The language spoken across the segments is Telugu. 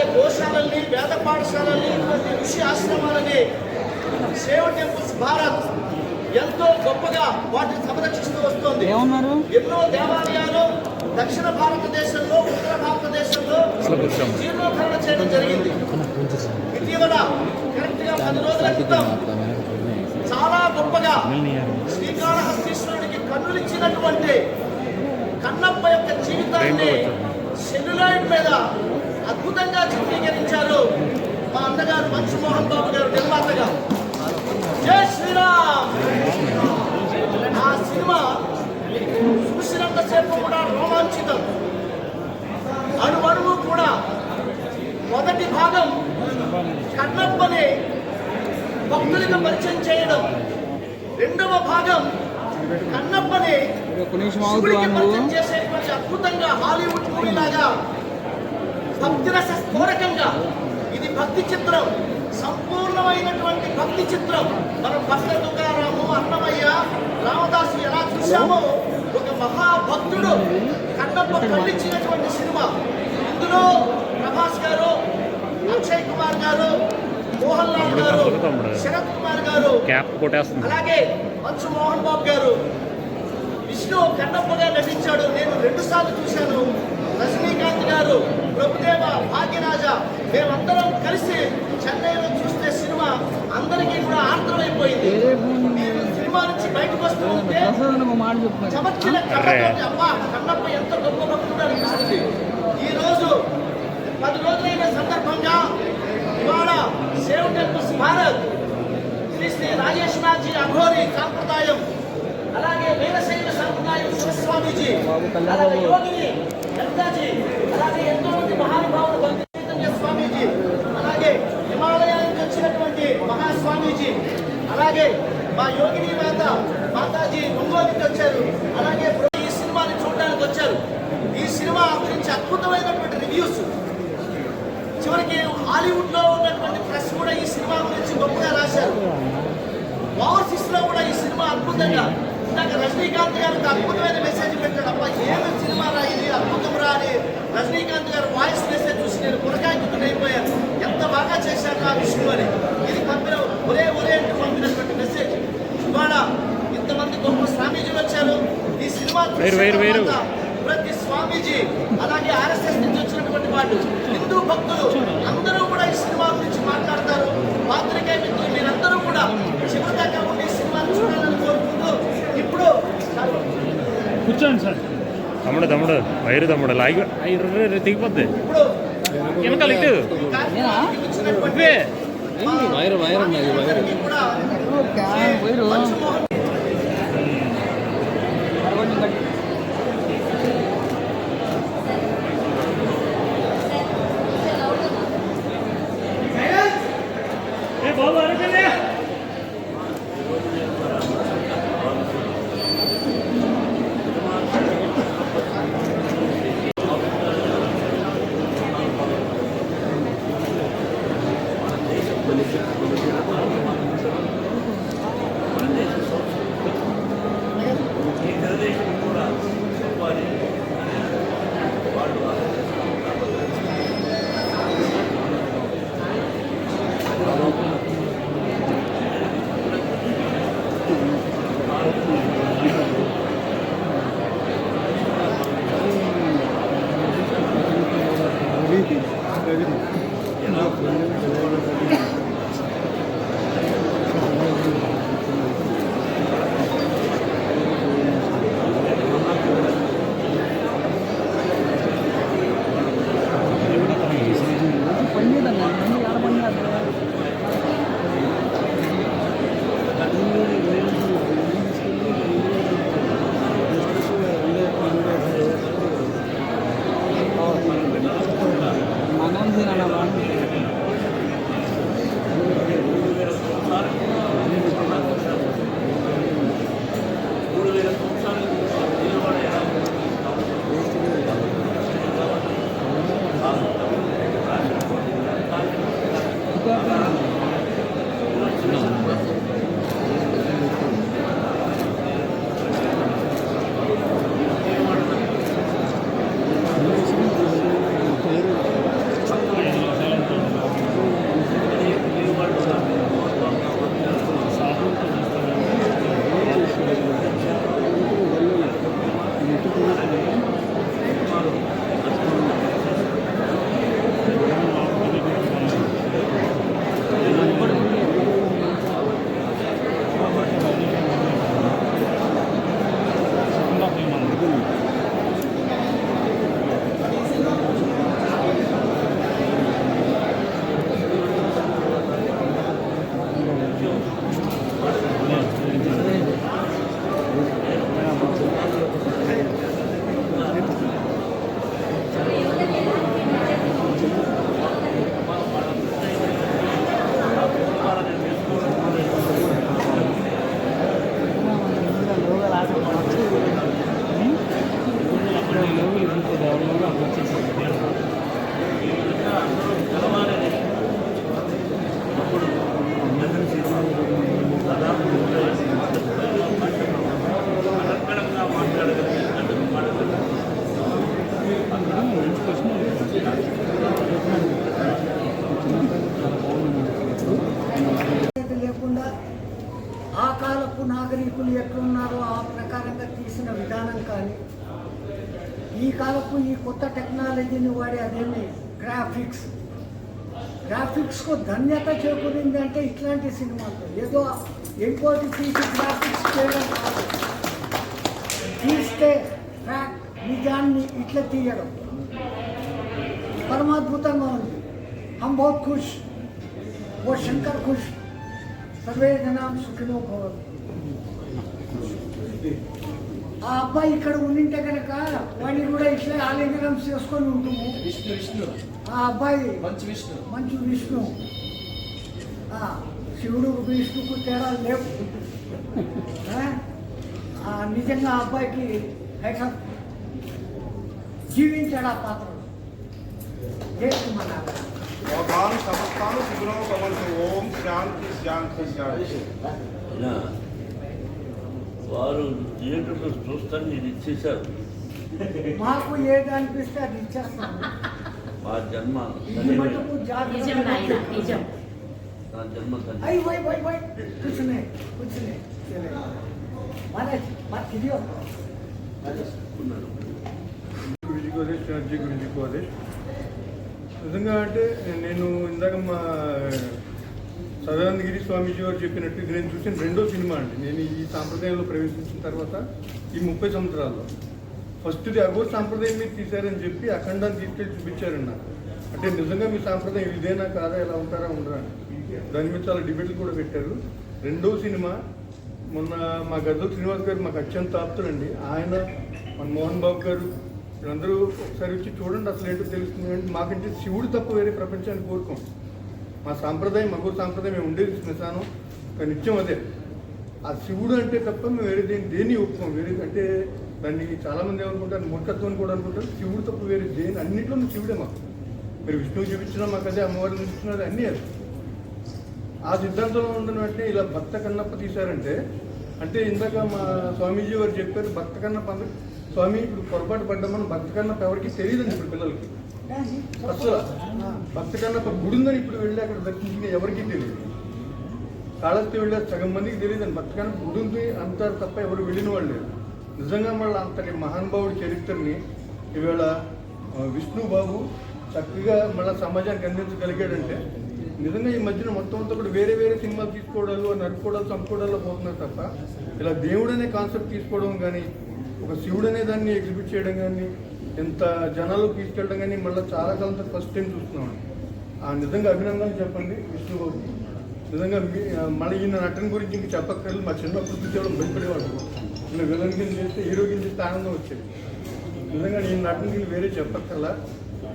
అలాగే గోశాలల్ని వేద పాఠశాలల్ని ఇటువంటి ఋషి ఆశ్రమాలని సేవ టెంపుల్స్ భారత్ ఎంతో గొప్పగా వాటిని సంరక్షిస్తూ వస్తోంది. ఏమన్నారు? ఎన్నో దేవాలయాలు దక్షిణ భారతదేశంలో ఉత్తర భారతదేశంలో జీర్ణోద్ధరణ చేయడం జరిగింది. ఇటీవల కరెక్ట్గా పది రోజుల క్రితం చాలా గొప్పగా శ్రీకాళహస్తీశ్వరుడికి కన్నులిచ్చినటువంటి కన్నప్ప యొక్క జీవితాన్ని సెల్యులాయిడ్ మీద అద్భుతంగా చిత్రీకరించారు మా అన్నగారు మోహన్ బాబు గారు నిర్మాతగా. జై శ్రీరామ్! ఆ సినిమా చూసినంతసేపు కూడా రోమాంచితం. అణువణువు కూడా మొదటి భాగం కన్నప్పని భక్తులకు పరిచయం చేయడం. రెండవ భాగం కన్నప్పని చేసేటువంటి అద్భుతంగా హాలీవుడ్ మూవీ లాగా భక్తి రస స్ఫోరకంగా. ఇది భక్తి చిత్రం. సంపూర్ణమైనటువంటి భక్తి చిత్రం. మనం భక్త తుకారాము అన్నమయ్య రామదాసు ఎలా చూశామో ఒక మహాభక్తుడు కన్నప్ప పండించినటువంటి సినిమా. ఇందులో ప్రభాస్ గారు అక్షయ్ కుమార్ గారు మోహన్ లాల్ గారు శరత్ కుమార్ గారు అలాగే మంచు మోహన్ బాబు గారు. విష్ణు కన్నప్పగా నటించాడు. నేను రెండు సార్లు చూశాను. రజనీకాంత్ గారు ప్రభుదేవ భాగ్యరాజ మేమందరం కలిసి చెన్నైలో చూస్తే సినిమా అందరికీ కూడా ఆర్ద్రమైపోయింది మీరు సినిమా నుంచి బయటకు వస్తూ ఉంటే చమత్కిన కళ్ళతోటి అబ్బా కన్నప్ప ఎంత గొప్ప భక్తుడు అనిపిస్తుంది. ఈ రోజు పది రోజులైన సందర్భంగా ఇవాళ సేవ్ టెంపుల్స్ భారత్ శ్రీ శ్రీ రాజేశ్వరజీ అఘోరి సాంప్రదాయం అలాగే వీరశైవ సాంప్రదాయం శివస్వామీజీ అలాగే యోగిని గంగాజీ అలాగే ఎంతో మంది మహానుభావులు భక్తి స్వామీజీ అలాగే హిమాలయానికి వచ్చినటువంటి మహాస్వామీజీ అలాగే మా యోగిని మాత మాతాజీ ఒంగోలుకి వచ్చారు అలాగే ఈ సినిమాని చూడడానికి వచ్చారు. ఈ సినిమా గురించి అద్భుతమైనటువంటి రివ్యూస్ చివరికి హాలీవుడ్లో ఉన్నటువంటి ప్రెస్ కూడా ఈ సినిమా గురించి గొప్పగా రాశారు. ఓవర్సీస్లో కూడా ఈ సినిమా అద్భుతంగా ఇందాక రజనీకాంత్ గారు ఒక అద్భుతమైన మెసేజ్ పెట్టాడు. అబ్బా ఏమి సినిమా రా ఇది అద్భుతం రా అని రజనీకాంత్ గారు వాయిస్ మెసేజ్ చూసి నేను పురకాయ అయిపోయాను. ఎంత బాగా చేశారు ఆ విష్ణు అని. ఇది పంపిన ఒరే ఒరే అంటూ పంపినటువంటి మెసేజ్ ఇవాళ ఇంతమంది గొప్ప స్వామీజీలు వచ్చారు. ఈ సినిమా ప్రతి స్వామీజీ అలాగే ఆర్ఎస్ఎస్ నుంచి వచ్చినటువంటి వాళ్ళు హిందూ భక్తులు అందరూ కూడా ఈ సినిమా గురించి మాట్లాడతారు పాత్రికేయ మిత్రులు మీరందరూ కూడా చివరి దాకా ఉండి ఈ సినిమాను చూడాలని కోరుకుంటూ ఇప్పుడు కూర్చోండి సార్ తమ్ముడు తమ్ముడు వైరు తమ్ముడు లాగి ఐర్ర తెగిపోద్ది ఇప్పుడు వెనకాల ఇటు ఈ గ్రాఫిక్స్కు ధన్యత చేకూరింది అంటే ఇట్లాంటి సినిమాలు ఏదో ఇంకోటి తీసి గ్రాఫిక్స్ చేయడం కాదు తీస్తే ట్రాక్ నిజాన్ని ఇట్లా తీయడం పరమాద్భుతంగా ఉంది హమ్ బహుత్ ఖుష్ वो शंकर खुश సర్వే జనాం సుఖినో భవంతు ఆ అబ్బాయి ఇక్కడ ఉండింటే కనుక వాడిని కూడా ఇట్లా ఆలింగనం చేసుకొని ఉంటాము విష్ణు విష్ణు ఆ అబ్బాయి మంచి విష్ణు. మంచి విష్ణు. ఆ, శివుడు విష్ణుకు తేడా లేవు. నిజంగా ఆ అబ్బాయికి జీవించాడు ఆ పాత్ర చేసుకున్నాడు లోకాన్ సమస్తాను ఓం శాంతి శాంతి వారు థియేటర్లో చూస్తాను నేను ఇచ్చేశారు. మాకు ఏది అనిపిస్తే అది ఇచ్చేస్తాము. జన్మ గురించి గురించి నిజంగా అంటే నేను ఇందాక మా సదానందగిరి స్వామీజీ వారు చెప్పినట్టు నేను చూసిన రెండో సినిమా అండి. నేను ఈ సాంప్రదాయంలో ప్రవేశించిన తర్వాత ఈ ముప్పై సంవత్సరాల్లో ఫస్ట్ అఘోర్ సాంప్రదాయం మీద తీశారని చెప్పి అఖండాన్ని తీసుకెళ్ళి చూపించారండి నాకు. అంటే నిజంగా మీ సాంప్రదాయం ఇదేనా కాదా ఎలా ఉంటారా ఉండరా దాని మీద చాలా డిబేట్లు కూడా పెట్టారు. రెండో సినిమా మొన్న మా గద్దలు శ్రీనివాస్ గారు మాకు అత్యంత ఆప్తులండి. ఆయన మన మోహన్ బాబు గారు వీళ్ళందరూ ఒకసారి వచ్చి చూడండి అసలు ఏంటో తెలుస్తుంది అంటే మాకంటే శివుడు తప్ప వేరే ప్రపంచాన్ని కోరుకోం. మా సాంప్రదాయం మగూరు సాంప్రదాయం మేము ఉండేది శ్మశానం కానీ నిత్యం అదే. ఆ శివుడు అంటే తప్ప మేము వేరే దేని దేన్ని ఒప్పుకోం? వేరే అంటే దాన్ని చాలామంది ఏమనుకుంటారు? మూర్ఖత్వం కూడా అనుకుంటారు. శివుడు తప్ప వేరే. దేని అన్నింటిలో శివుడే మాకు. మీరు విష్ణువు చూపించినా మాకు అదే అమ్మవారిని చూపించినా అది అన్నీ అది. ఆ సిద్ధాంతంలో ఉన్న వెంటనే ఇలా భక్త కన్నప్ప తీశారంటే అంటే ఇందాక మా స్వామీజీ వారు చెప్పారు భక్త కన్నప్ప స్వామి ఇప్పుడు పొరపాటు పడ్డామని భక్త కన్నప్ప ఎవరికి తెలియదండి ఇప్పుడు పిల్లలకి. అసలు భక్త కన్నప్ప గుడి ఉందని ఇప్పుడు వెళ్ళి అక్కడ దర్శించిన ఎవరికీ తెలియదు. కాళహస్తి వెళ్ళే సగం మందికి తెలియదండి. భక్త కన్నప్ప గుడి ఉంది అంటారు తప్ప ఎవరు వెళ్ళిన వాళ్ళు లేదు నిజంగా మళ్ళీ అంతటి మహానుభావుడి చరిత్రని ఈవేళ విష్ణు బాబు చక్కగా మళ్ళీ సమాజానికి అందించగలిగాడంటే నిజంగా ఈ మధ్యన మొత్తం అంతా కూడా వేరే వేరే సినిమాలు తీసుకోవడాలు నడుపుకోవడాలు చంపుకోవడాలు పోతున్నారు తప్ప ఇలా దేవుడు అనే కాన్సెప్ట్ తీసుకోవడం కానీ ఒక శివుడు అనే దాన్ని ఎగ్జిబిట్ చేయడం కానీ ఎంత జనాలు తీసుకెళ్ళడం కానీ మళ్ళీ చాలా కాలం ఫస్ట్ టైం చూస్తున్నాం. ఆ నిజంగా అభినందనలు చెప్పండి విష్ణు బాబు నిజంగా మళ్ళీ ఈయన నటన గురించి ఇంక చెప్పక్కర్లేదు. మా చిన్నప్పుడు చూసేవాళ్ళం భయపడేవాళ్ళు. ఇలా విలన్ కింద చేస్తే హీరో కింద చేస్తే ఆనందం వచ్చింది. నిజంగా నేను నటన వేరే చెప్పక్కర్లా.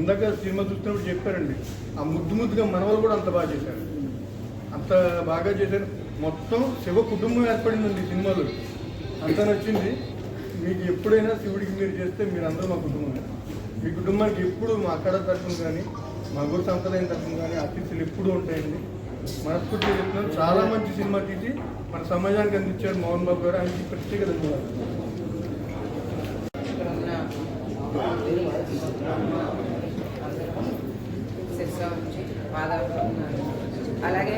ఇందాక సినిమా చూస్తున్నప్పుడు చెప్పారండి ఆ ముద్దు ముద్దుగా మనవాళ్ళు కూడా అంత బాగా చేశారు. అంత బాగా చేశారు. మొత్తం శివ కుటుంబం ఏర్పడిందండి సినిమాలో. అంత నచ్చింది. మీకు ఎప్పుడైనా శివుడికి మీరు చేస్తే మీరు అందరూ మా కుటుంబమే. మీ కుటుంబానికి ఎప్పుడు మా అక్కడ తరఫున కానీ మా గురు సంప్రదాయం తరఫున కానీ అతిథులు ఎప్పుడూ ఉంటాయండి. మనస్ఫూర్తిగా చెప్తున్నాం. చాలా మంచి సినిమా తీసి మన సమాజానికి అందించాడు మోహన్ బాబు గారు. ఆయనకి ప్రత్యేక ధన్యవాదాలు. అలాగే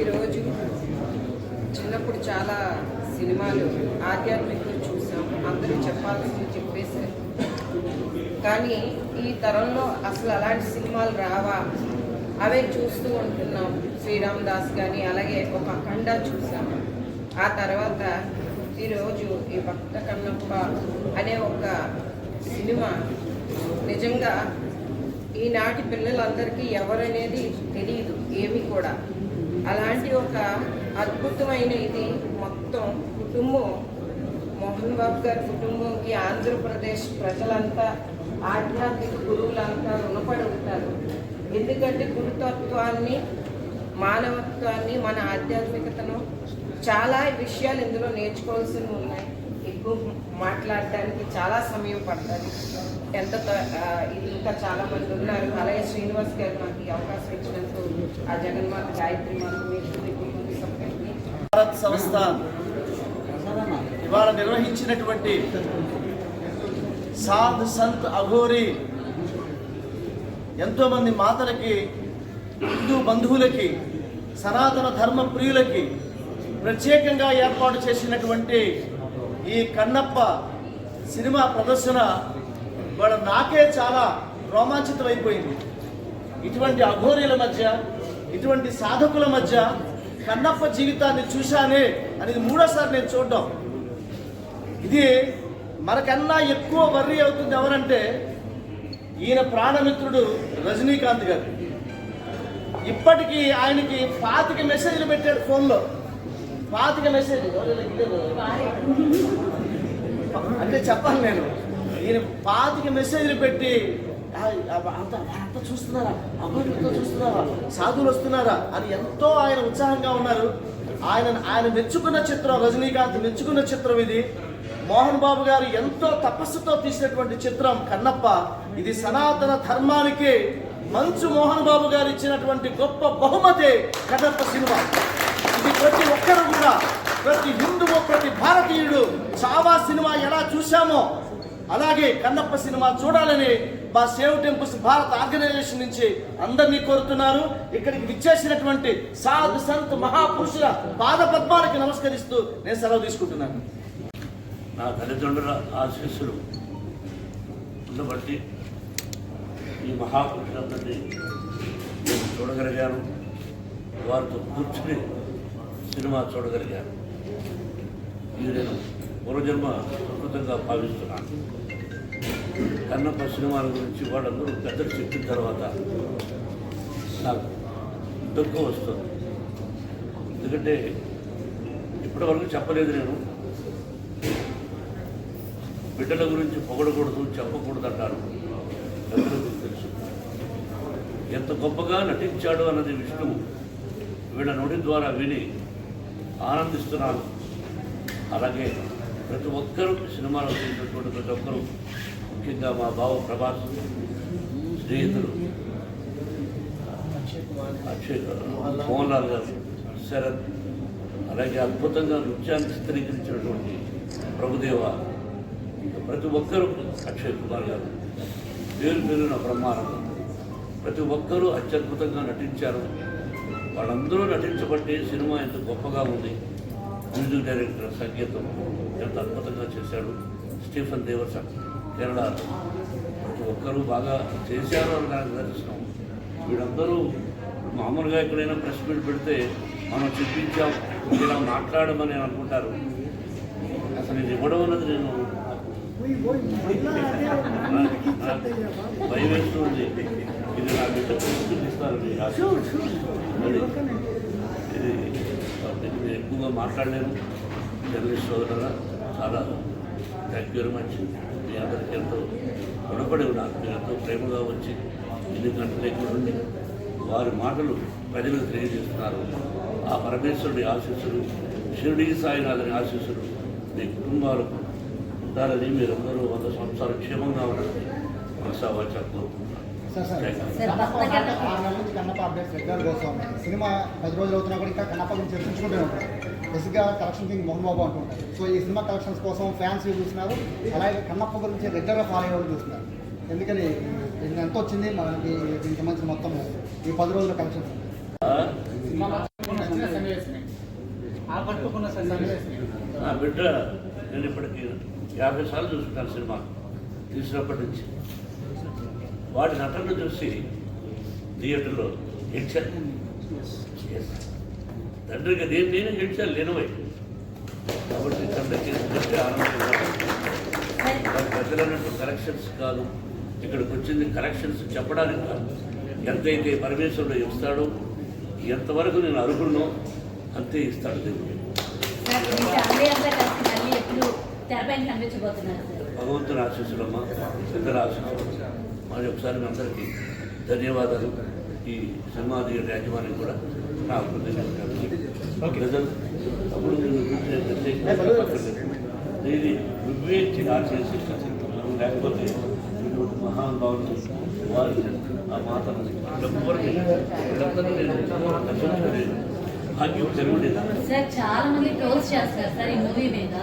ఈరోజు చిన్నప్పుడు చాలా సినిమాలు ఆధ్యాత్మికలు చూసాం. అందరూ చెప్పాల్సింది చెప్పేశారు. కానీ ఈ తరంలో అసలు అలాంటి సినిమాలు రావా? అవే చూస్తూ ఉంటున్నాం. శ్రీరామ్ దాస్ కానీ అలాగే ఒక అఖండ చూసాము ఆ తర్వాత ఈరోజు ఈ భక్త కన్నప్ప అనే ఒక సినిమా నిజంగా ఈనాటి పిల్లలందరికీ ఎవరనేది తెలియదు ఏమి కూడా. అలాంటి ఒక అద్భుతమైన ఇది మొత్తం కుటుంబం మోహన్ బాబు గారి కుటుంబంకి ఆంధ్రప్రదేశ్ ప్రజలంతా ఆధ్యాత్మిక గురువులంతా రుణపడి ఉంటారు. ఎందుకంటే గురుతత్వాన్ని మానవత్వాన్ని మన ఆధ్యాత్మికతను చాలా విషయాలు ఇందులో నేర్చుకోవాల్సినవి ఉన్నాయి. ఎక్కువ మాట్లాడడానికి చాలా సమయం పడుతుంది. ఎంత ఇది ఇంకా చాలా మంది ఉన్నారు. అలాగే శ్రీనివాస్ గారు నాకు ఈ అవకాశం ఇచ్చినందుకు ఆ జగన్మాత గాయత్రి భారత్ సంస్థ ఇవాళ నిర్వహించినటువంటి సాధ్ సంత్ అఘోరి ఎంతోమంది మాతలకి హిందూ బంధువులకి సనాతన ధర్మ ప్రియులకి ప్రత్యేకంగా ఏర్పాటు చేసినటువంటి ఈ కన్నప్ప సినిమా ప్రదర్శన వాళ్ళ నాకే చాలా రోమాంచితమైపోయింది. ఇటువంటి అఘోరీల మధ్య ఇటువంటి సాధకుల మధ్య కన్నప్ప జీవితాన్ని చూశానే అనేది మూడోసారి నేను చూడడం. ఇది మనకన్నా ఎక్కువ వర్రీ అవుతుంది ఎవరంటే ఈయన ప్రాణమిత్రుడు రజనీకాంత్ గారు. ఇప్పటికీ ఆయనకి పాతిక మెసేజ్లు పెట్టాడు ఫోన్లో. పాతిక మెసేజ్. అంటే చెప్పాలి నేను. ఈయన పాతిక మెసేజ్లు పెట్టి అంత అంత చూస్తున్నారా? అభివృద్ధితో చూస్తున్నారా? సాధువులు వస్తున్నారా? అని ఎంతో ఆయన ఉత్సాహంగా ఉన్నారు. ఆయన ఆయన మెచ్చుకున్న చిత్రం రజనీకాంత్ మెచ్చుకున్న చిత్రం ఇది. మోహన్ బాబు గారు ఎంతో తపస్సుతో తీసినటువంటి చిత్రం కన్నప్ప. ఇది సనాతన ధర్మానికి మంచు మోహన్ బాబు గారు ఇచ్చినటువంటి గొప్ప బహుమతే కన్నప్ప సినిమా. ఇది ప్రతి ఒక్కరు కూడా ప్రతి హిందువు ప్రతి భారతీయుడు చావా సినిమా ఎలా చూశామో అలాగే కన్నప్ప సినిమా చూడాలని మా సేవ్ టెంపుల్స్ భారత ఆర్గనైజేషన్ నుంచి అందరినీ కోరుతున్నారు. ఇక్కడికి విచ్చేసినటువంటి సాధు సంత్ మహాపురుషుల పాద పద్మాలకి నమస్కరిస్తూ నేను సెలవు తీసుకుంటున్నాను. నా తల్లిదండ్రుల ఆశీస్సులు ఉండబట్టి ఈ మహాపురుషులందరినీ నేను చూడగలిగాను. వారితో కూర్చుని సినిమా చూడగలిగాను. ఇది నేను పూర్వజన్మ అద్భుతంగా భావిస్తున్నాను. కన్నప్ప సినిమాల గురించి వాళ్ళందరూ పెద్దలు చెప్పిన తర్వాత నాకు దుఃఖం వస్తుంది. ఎందుకంటే ఇప్పటివరకు చెప్పలేదు నేను. బిడ్డల గురించి పొగడకూడదు చెప్పకూడదు అంటారు తెలుసు. ఎంత గొప్పగా నటించాడు అన్నది విష్ణువు. వీళ్ళ నుడి ద్వారా విని ఆనందిస్తున్నాను. అలాగే ప్రతి ఒక్కరూ సినిమాలో చేసినటువంటి ప్రతి ఒక్కరూ ముఖ్యంగా మా బావ ప్రభాస్ స్నేహితులు అక్షయ్ మోహన్ లాల్ గారు శరత్ అలాగే అద్భుతంగా నృత్యాన్ని చిత్రీకరించినటువంటి ప్రభుదేవ ప్రతి ఒక్కరూ అక్షయ్ కుమార్ గారు పేరు పేరున బ్రహ్మానందం. ప్రతి ఒక్కరూ అత్యద్భుతంగా నటించారు. వాళ్ళందరూ నటించబట్టి సినిమా ఎంత గొప్పగా ఉంది. మ్యూజిక్ డైరెక్టర్ సంగీతం ఎంత అద్భుతంగా చేశాడు. స్టీఫన్ దేవస కేరళ ప్రతి ఒక్కరూ బాగా చేశారు అని నాకు దర్శనం వీళ్ళందరూ మామూలుగా ఎక్కడైనా ప్రెస్ మీట్ పెడితే మనం చూపించాం ఇలా మాట్లాడమని అనుకుంటారు. అసలు ఇది ఇవ్వడం అన్నది నేను భయం వేస్తుంది ఇది నా బిడ్డ చూపిస్తారు ఇది నేను ఎక్కువగా మాట్లాడలేను జర్నలిస్ట్ సోదరుల చాలా థ్యాంక్ యూ వెరీ మచ్ మీ అందరికీ ఎంతో రుణపడి ఉన్నారు మీరు ఎంతో ప్రేమగా వచ్చి ఎన్ని గంటలు ఉండి వారి మాటలు ప్రజలకు తెలియజేస్తున్నారు. ఆ పరమేశ్వరుడి ఆశీస్సులు షిరిడి సాయినాథుని ఆశీస్సులు మీ కుటుంబాలకు ఉండాలని మీరందరూ వంద సంవత్సరాలు క్షేమంగా ఉండాలని మనసా వచ్చా కోరుకుంటున్నాను సినిమా పది రోజులు అవుతున్నా కూడా ఇంకా కన్నప్ప గురించి చర్చించుకుంటూనే ఉంటారు బేసిక్గా కలెక్షన్ కింగ్ మోహన్ బాబు అంటుంటారు సో ఈ సినిమా కలెక్షన్స్ కోసం ఫ్యాన్స్ చూస్తున్నారు అలాగే కన్నప్ప గురించి రెగ్యులర్గా ఫాలో అయ్యే వాళ్ళు చూస్తున్నారు ఎందుకని ఇది ఎంత వచ్చింది మనకి దీనికి సంబంధించిన మొత్తం ఈ పది రోజుల కలెక్షన్స్ నచ్చిన సన్నివేశమే ఆకట్టుకున్న సన్నివేశమే నా బిడ్డ నేను ఇప్పటికి యాభై సార్లు చూసుకుంటాను సినిమా తీసినప్పటి నుంచి. వాడి నటన చూసి థియేటర్లో Yes. తండ్రిగా నేను నేను ఏడ్చాను లేనవై కాబట్టి తండ్రికి నిజంగా ఆనందంగా వారి ప్రజలు అన్నట్టు కరెక్షన్స్ కాదు. ఇక్కడికి వచ్చింది కరెక్షన్స్ చెప్పడానికి కాదు. ఎంతైతే పరమేశ్వరుడు ఇస్తాడో ఎంతవరకు నేను అర్హుడునో అంతే ఇస్తాడు దేవుడు. తెరపైన కనిపించబోతున్నారు భగవంతుని ఆశీస్సులమ్మ పెద్దల ఆశీస్సులు మరి ఒకసారి మీ అందరికీ ధన్యవాదాలు. ఈ సినిమా థియేటర్ యాజమాన్యం కూడా నా ప్రజలు అప్పుడు దీన్ని వివేచి లేకపోతే ఇటువంటి మహానుభావులు వారి ఆ మాతను వీళ్ళెవ్వరిని వీళ్ళందరినీ నేను భాగ్యం జరుగులేదు సార్ చాలా మంది ట్రోల్స్ చేస్తారు సార్ ఈ మూవీ మీద.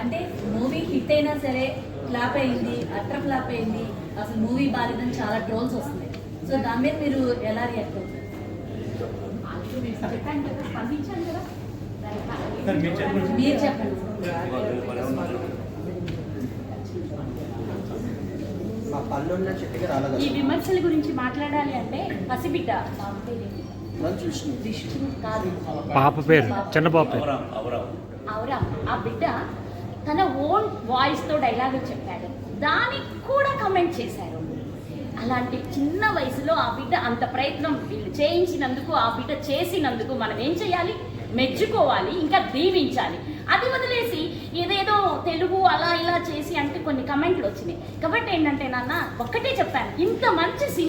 అంటే మూవీ హిట్ అయినా సరే ఫ్లాప్ అయింది అట్ర ఫ్లాప్ అయింది అసలు మూవీ బాగాలేదని చాలా ట్రోల్స్ వస్తున్నాయి. సో దాని మీద మీరు ఎలా రియాక్ట్ అవుతారు? మీరు చెప్పండి. ఈ విమర్శల గురించి మాట్లాడాలి అంటే పసిబిడ్డ. విష్ణు కాదు. పాప పేరు చిన్న పాప పేరు. ఆ బిడ్డ తన ఓన్ వాయిస్తో డైలాగ్ చెప్పాడు. దానికి కూడా కమెంట్ చేశారు. అలాంటి చిన్న వయసులో ఆ బిడ్డ అంత ప్రయత్నం వీళ్ళు చేయించినందుకు ఆ బిడ్డ చేసినందుకు మనం ఏం చేయాలి? మెచ్చుకోవాలి ఇంకా దీవించాలి. అది వదిలేసి ఏదేదో తెలుగు అలా ఇలా చేసి అంటే కొన్ని కమెంట్లు వచ్చినాయి. కాబట్టి ఏంటంటే నాన్న ఒక్కటే చెప్పాను ఇంత మంచి సినిమా